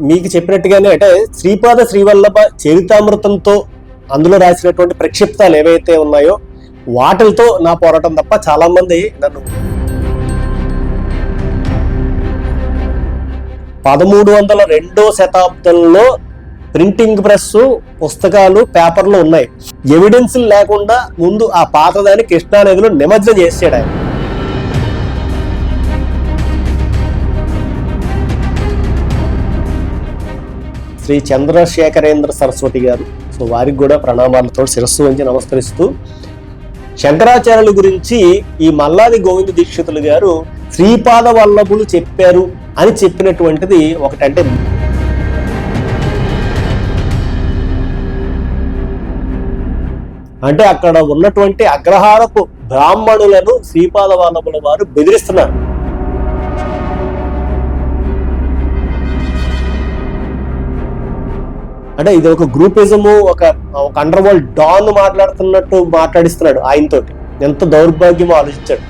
మీకు చెప్పినట్టుగానే అంటే శ్రీపాద శ్రీవల్లభ చరితామృతంతో అందులో రాసినటువంటి ప్రక్షిప్తాలు ఏవైతే ఉన్నాయో వాటిలతో నా పోరాటం తప్ప చాలామంది నన్ను పదమూడు వందల రెండో శతాబ్దంలో ప్రింటింగ్ ప్రెస్ పుస్తకాలు పేపర్లు ఉన్నాయి. ఎవిడెన్స్ లేకుండా ముందు ఆ పాతదాన్ని కృష్ణానదిలో నిమజ్జనం చేసాడు ఆయన. శ్రీ చంద్రశేఖరేంద్ర సరస్వతి గారు. సో వారికి కూడా ప్రణామాలతో శిరస్సు వంచి నమస్కరిస్తూ శంకరాచార్యుల గురించి ఈ మల్లాది గోవింద దీక్షితులు గారు శ్రీపాద వల్లభులు చెప్పారు అని చెప్పినటువంటిది ఒకటంటే అంటే అక్కడ ఉన్నటువంటి అగ్రహారపు బ్రాహ్మణులను శ్రీపాద వల్లభుల వారు బెదిరిస్తున్నారు. అంటే ఇది ఒక గ్రూపిజము ఒక ఒక అండర్ వరల్డ్ డాన్ మాట్లాడుతున్నట్టు మాట్లాడిస్తున్నాడు ఆయనతోటి. ఎంత దౌర్భాగ్యమో ఆలోచించాడు.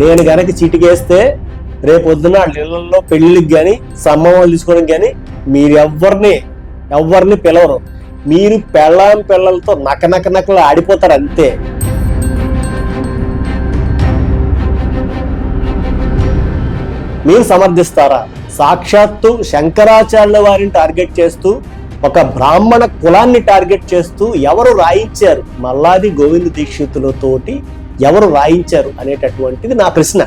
నేను గనక చీటికేస్తే రేపు వద్దున వాళ్ళ పెళ్ళికి కానీ సమ్మవాళ్ళు తీసుకోవడానికి కానీ మీరు ఎవరిని ఎవరిని పిలవరు. మీరు పెళ్ళం పిల్లలతో నక నక నకలు ఆడిపోతారు అంతే. మీరు సమర్థిస్తారా? సాక్షాత్తు శంకరాచార్యుల వారిని టార్గెట్ చేస్తూ ఒక బ్రాహ్మణ కులాన్ని టార్గెట్ చేస్తూ ఎవరు రాయించారు? మల్లాది గోవింద దీక్షితులతోటి ఎవరు రాయించారు అనేటటువంటిది నా ప్రశ్న.